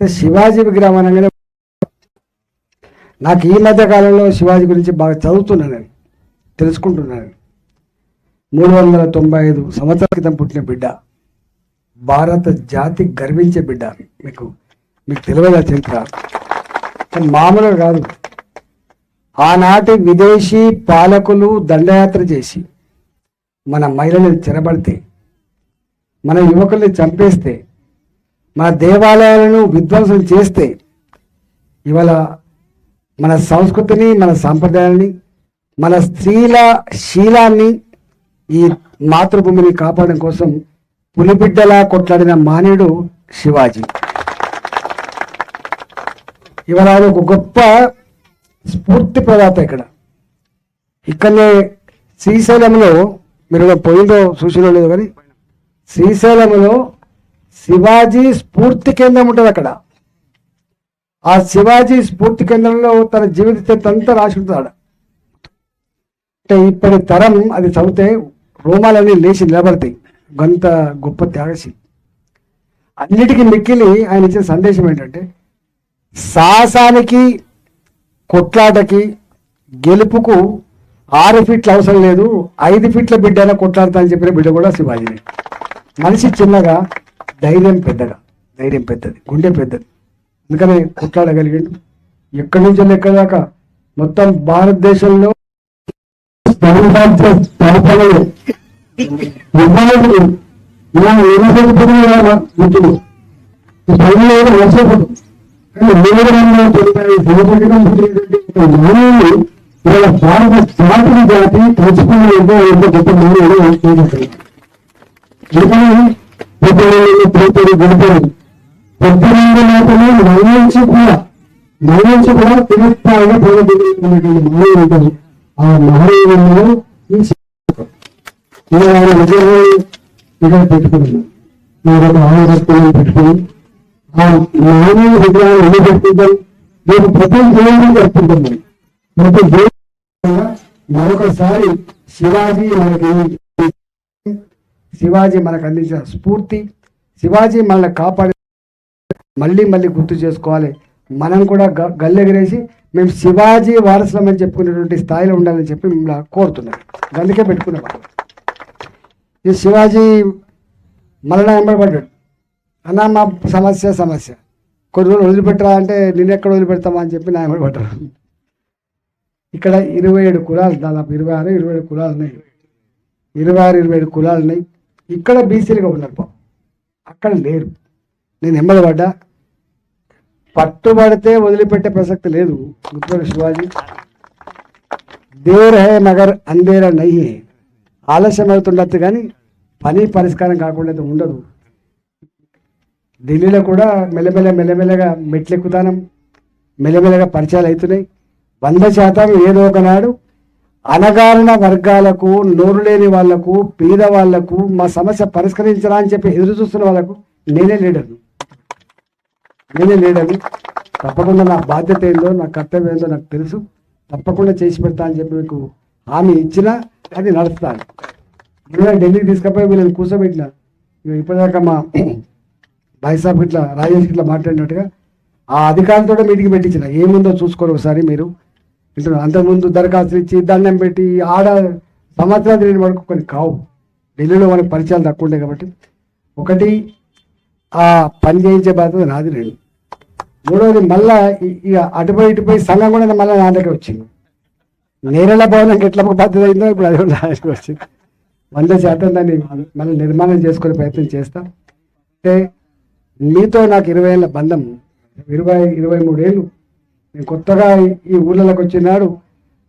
శివాజీ విగ్రహం అనగానే నాకు ఈ మధ్య కాలంలో శివాజీ గురించి బాగా చదువుతున్నాను నేను తెలుసుకుంటున్నాను. మూడు వందల తొంభై ఐదు సంవత్సరాల క్రితం పుట్టిన బిడ్డ భారత జాతి గర్వించే బిడ్డ మీకు మీకు తెలియదు చరిత్ర? మామూలుగా కాదు. ఆనాటి విదేశీ పాలకులు దండయాత్ర చేసి మన మహిళలను చెరబడితే మన యువకుల్ని చంపేస్తే మన దేవాలయాలను విధ్వంసం చేస్తే ఇవాళ మన సంస్కృతిని మన సాంప్రదాయాన్ని మన స్త్రీల శీలాన్ని ఈ మాతృభూమిని కాపాడడం కోసం పులిబిడ్డలా కొట్లాడిన మానేడు శివాజీ. ఇవాళ ఆయన ఒక గొప్ప స్ఫూర్తి ప్రదాత ఇక్కడ. ఇక్కడనే శ్రీశైలంలో మీరు పోయిందో చూసినో లేదు కానీ శ్రీశైలంలో శివాజీ స్ఫూర్తి కేంద్రం ఉంటుంది అక్కడ. ఆ శివాజీ స్ఫూర్తి కేంద్రంలో తన జీవిత చరిత్ర అంతా రాసి ఉంటుంది అంటే ఇప్పటి తరం అది చదివితే రోమాలన్నీ లేచి నిలబడతాయి. గంత గొప్ప త్యాగశీలి. అన్నిటికీ మిక్కిలి ఆయన ఇచ్చిన సందేశం ఏంటంటే సాహసానికి కొట్లాటకి గెలుపుకు ఆరు ఫీట్ల అవసరం లేదు ఐదు ఫీట్ల బిడ్డైనా కొట్లాడతా అని చెప్పిన బిడ్డ కూడా శివాజీని. మనిషి చిన్నగా ధైర్యం పెద్దగా ధైర్యం పెద్దది గుండె పెద్దది. అందుకని కొట్లాడగలిగిండు. ఎక్కడి నుంచి ఎక్కడి దాకా? మొత్తం భారతదేశంలో వర్షపడు కానీ ఇవాళ భారత జాతిని జాతి తలుచుకుని ఎంతో ఎంతో గొప్ప మానవుడు అనుకుంటున్నాడు అందుకని పెద్దలు పోతాడు గడిపాడు పెద్దలందరూ మాత్రమే మరణించి కూడా మరణించి కూడా తిరస్కారంగా పొందబడినటువంటి మానవుడు ఉంటాడు ఆ మహిళలు ఆయన విగ్రహాన్ని ఇక్కడ పెట్టుకున్నాను నేను ఒక ఆహారత్వం పెట్టుకుని ఆ మానవ విగ్రహాన్ని ఎందుకు పెట్టుకుంటాం మేము ప్రతి దేవుడిని పెట్టుకుంటాం ప్రతి దేవుడు మరొకసారి శివాజీ మనకి శివాజీ మనకు అందించిన స్ఫూర్తి శివాజీ మనల్ని కాపాడి మళ్ళీ మళ్ళీ గుర్తు చేసుకోవాలి. మనం కూడా గ- గల్లెగరేసి మేము శివాజీ వారసులమని చెప్పుకునేటువంటి స్థాయిలో ఉండాలని చెప్పి మిమ్మల్ని కోరుతున్నాం. అందుకే పెట్టుకున్నాం ఈ శివాజీ మళ్ళా వెంబడబడ్డాడు అన్న మా సమస్య సమస్య. కొన్ని రోజులు వదిలిపెట్టరా అంటే నేను ఎక్కడ వదిలిపెడతామా అని చెప్పి నా వెంబడబడ్డారు ఇక్కడ ఇరవై ఏడు కులాలు దాదాపు ఇరవై ఆరు ఇరవై ఏడు కులాలు ఉన్నాయి. ఇరవై ఆరు ఇరవై ఏడు కులాలు ఉన్నాయి. ఇక్కడ బీసీలుగా ఉన్నారు పాపం. అక్కడ లేరు. నేను వెంబడబడ్డా పట్టుబడితే వదిలిపెట్టే ప్రసక్తి లేదు. గుర్తుపడి శివాజీ. దేర్ హే మగర్ అందేరా నహి ఆలస్యం అవుతుండొచ్చు కానీ పని పరిష్కారం కాకుండా అయితే ఉండదు. ఢిల్లీలో కూడా మెల్లమెల్ల మెల్లమెల్లగా మెట్లెక్కుతానం. మెల్లమెల్లగా పరిచయాలు అవుతున్నాయి. వంద శాతం ఏదో ఒకనాడు అనగారిన వర్గాలకు నోరు లేని వాళ్ళకు పేదవాళ్ళకు మా సమస్య పరిష్కరించరా అని చెప్పి ఎదురు చూస్తున్న వాళ్ళకు నేనే లీడర్ను. నేనే లీడర్ని. తప్పకుండా నా బాధ్యత ఏందో నా కర్తవ్యం ఏందో నాకు తెలుసు. తప్పకుండా చేసి పెడతా అని చెప్పి మీకు హామీ ఇచ్చినా అది నడుస్తాను. ఇలా ఢిల్లీకి తీసుకుపోయి వీళ్ళని కూర్చోబెట్టిన ఇక ఇప్పటిదాకా మా బైసాబ్ ఇట్లా రాజేష్ ఇట్లా మాట్లాడినట్టుగా ఆ అధికారులతో మీటింగ్ పెట్టించిన. ఏముందో చూసుకోరు ఒకసారి మీరు. వింటున్నారు అంతకుముందు దరఖాస్తులు ఇచ్చి దండం పెట్టి ఆడ సంవత్సరాలు తిరిగిన వరకు కొన్ని కావు. ఢిల్లీలో మనకు పరిచయాలు తక్కువ ఉంటాయి కాబట్టి ఒకటి ఆ పని చేయించే బాధ్యత నాది రెండు మూడవది మళ్ళా ఇక అటుపై ఇటుపై సంఘం కూడా మళ్ళీ నా దగ్గర వచ్చింది. నేరేళ్ళ భవనం ఎట్లా బాధ్యత అయిందో ఇప్పుడు అది నా దగ్గర వచ్చింది. వంద శాతం దాన్ని మళ్ళీ నిర్మాణం చేసుకునే ప్రయత్నం చేస్తా. అంటే మీతో నాకు ఇరవై ఏళ్ళ బంధం. ఇరవై ఇరవై మూడేళ్ళు నేను కొత్తగా ఈ- ఊళ్ళలోకి వచ్చినాడు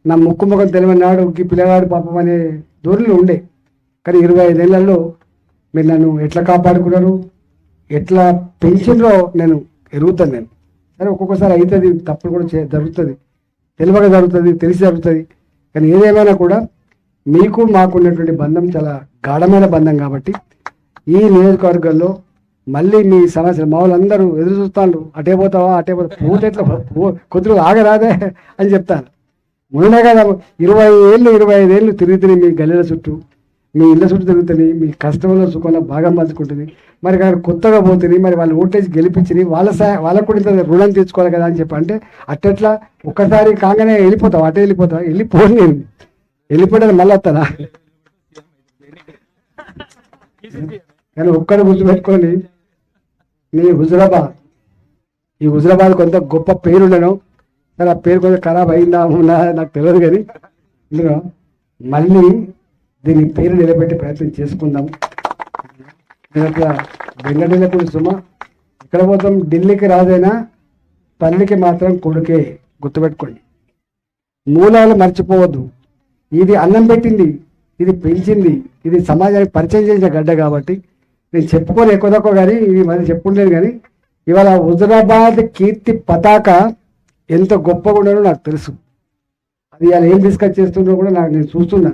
నా ముక్కు ముఖం తెలియనాడు ఈ పిల్లగాడు పాపం అనే ధోరణిలో ఉండే. కానీ ఇరవై ఐదేళ్ళలో మీరు నన్ను ఎట్లా కాపాడుకున్నారు? ఎట్లా పెన్షన్లో నేను ఎరుగుతాను నేను. సరే ఒక్కొక్కసారి అవుతుంది తప్పులు కూడా చే జరుగుతుంది. తెలియక జరుగుతుంది తెలిసి జరుగుతుంది. కానీ ఏదేమైనా కూడా మీకు మాకు ఉన్నటువంటి బంధం చాలా గాఢమైన బంధం కాబట్టి ఈ నియోజకవర్గంలో మళ్ళీ మీ సమస్యలు మా వాళ్ళందరూ ఎదురు చూస్తాను అటే పోతావా అటే పోతా పోతే ఎట్లా? కొద్దిగా ఆగరాదే అని చెప్తాను మొన్న కదా ఇరవై ఏళ్ళు ఇరవై ఐదు ఏళ్ళు తిరుగుతున్నాయి మీ గల్లెల చుట్టూ మీ ఇళ్ళ చుట్టూ తిరుగుతుంది మీ కష్టంలో సుఖంలో భాగం పంచుకుంటుంది. మరి అక్కడ కొత్తగా పోతుంది మరి వాళ్ళు ఓటేజ్ గెలిపించి వాళ్ళ సా వాళ్ళకు కూడా ఇంత రుణం తీర్చుకోవాలి కదా అని చెప్పి అంటే అట్టెట్లా? ఒక్కసారి కాగానే వెళ్ళిపోతావు? అటే వెళ్ళిపోతావు? వెళ్ళిపోను నేను. వెళ్ళిపోయాను మళ్ళీ వస్తానా? కానీ ఒక్కడు గుర్తుపెట్టుకొని మీ హుజురాబాద్. ఈ హుజురాబాద్ కొంత గొప్ప పేరుండను కానీ ఆ పేరు కొంచెం ఖరాబ్ అయిందా ఉన్నా నాకు తెలియదు కానీ ఇందులో మళ్ళీ దీని పేరు నిలబెట్టే ప్రయత్నం చేసుకుందాం. వెంకటేశ్వర సుమ ఇక్కడ పోతాం? ఢిల్లీకి రాదైనా తల్లికి మాత్రం కొడుకే గుర్తుపెట్టుకోండి. మూలాలు మర్చిపోవద్దు. ఇది అన్నం పెట్టింది ఇది పెంచింది ఇది సమాజానికి పరిచయం చేసిన గడ్డ కాబట్టి నేను చెప్పుకొని ఎక్కువ తక్కువ కానీ ఇది మరి చెప్పుండేది కానీ ఇవాళ హుజరాబాద్ కీర్తి పతాక ఎంత గొప్పగా ఉన్నారో నాకు తెలుసు. అది ఇవాళ ఏం డిస్కస్ చేస్తుందో కూడా నాకు నేను చూస్తున్నా.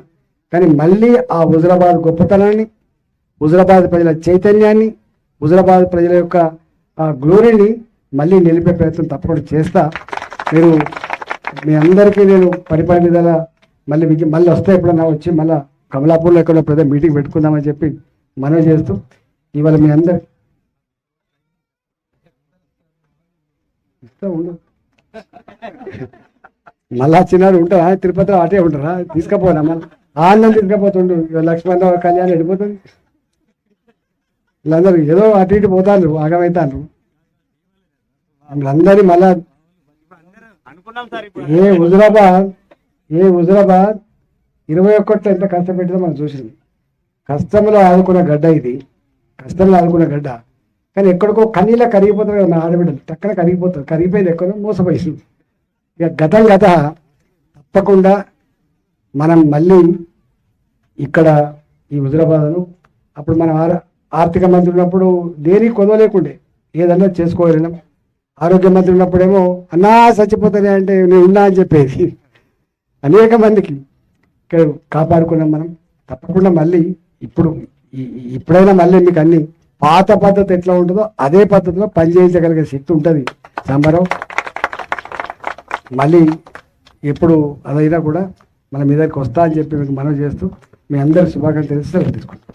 కానీ మళ్ళీ ఆ హుజరాబాద్ గొప్పతనాన్ని హుజరాబాద్ ప్రజల చైతన్యాన్ని హుజరాబాద్ ప్రజల యొక్క గ్లోరీని మళ్ళీ నిలిపే ప్రయత్నం తప్పకుండా చేస్తా. మీరు మీ అందరికీ నేను పరిపాలన విధాల మళ్ళీ మీకు మళ్ళీ వస్తే ఎప్పుడన్నా వచ్చి మళ్ళీ కమలాపూర్లో ఎక్కడ ప్రజా మీటింగ్ పెట్టుకుందామని చెప్పి మనవి చేస్తూ ఇవాళ మీ అందరు ఇస్తా ఉండు మళ్ళా చిన్నాడు ఉంటారా తిరుపతిలో అటే ఉంటారా తీసుకపోనా మళ్ళీ? ఆనందం తీసుకపోతుండు. ఇవాళ లక్ష్మణ కళ్యాణ్ వెళ్ళిపోతుంది వీళ్ళందరూ ఏదో అటు ఇటు పోతాను ఆగమవుతాను వీళ్ళందరినీ మళ్ళా ఏ హుజురాబాద్ ఏ హుజురాబాద్ ఇరవై ఒక్కట్లో ఎంత కష్టపెట్టిందో మనం చూసింది. కష్టంలో ఆదుకున్న గడ్డ ఇది. కష్టంలో ఆదుకున్న గడ్డ. కానీ ఎక్కడికో కన్నీలా కరిగిపోతారు కదా ఆడబిడ్డలు. టక్కన కరిగిపోతారు. కరిగిపోయింది ఎక్కడో మోసపోయింది ఇక గతం గత తప్పకుండా మనం మళ్ళీ ఇక్కడ ఈ హుజరాబాద్ను అప్పుడు మనం ఆర్థిక మంత్రి ఉన్నప్పుడు దేనికి కొదవలేకుండే ఏదన్నా చేసుకోగలిగినాం ఆరోగ్య మంత్రి ఉన్నప్పుడేమో అన్నా చచ్చిపోతానే అంటే నేను ఉన్నా అని చెప్పేది. అనేక మందికి ఇక్కడ కాపాడుకున్నాం మనం. తప్పకుండా మళ్ళీ ఇప్పుడు ఇప్పుడైనా మళ్ళీ మీకు అన్ని పాత పద్ధతి ఎట్లా ఉంటుందో అదే పద్ధతిలో పనిచేయించగలిగే శక్తి ఉంటుంది. సాంబారావు మళ్ళీ ఎప్పుడు అదైనా కూడా మన మీదకి వస్తా అని చెప్పి మీకు మనవి చేస్తూ మీ అందరి శుభాకాంక్షలు తెలిసి తీసుకుంటాం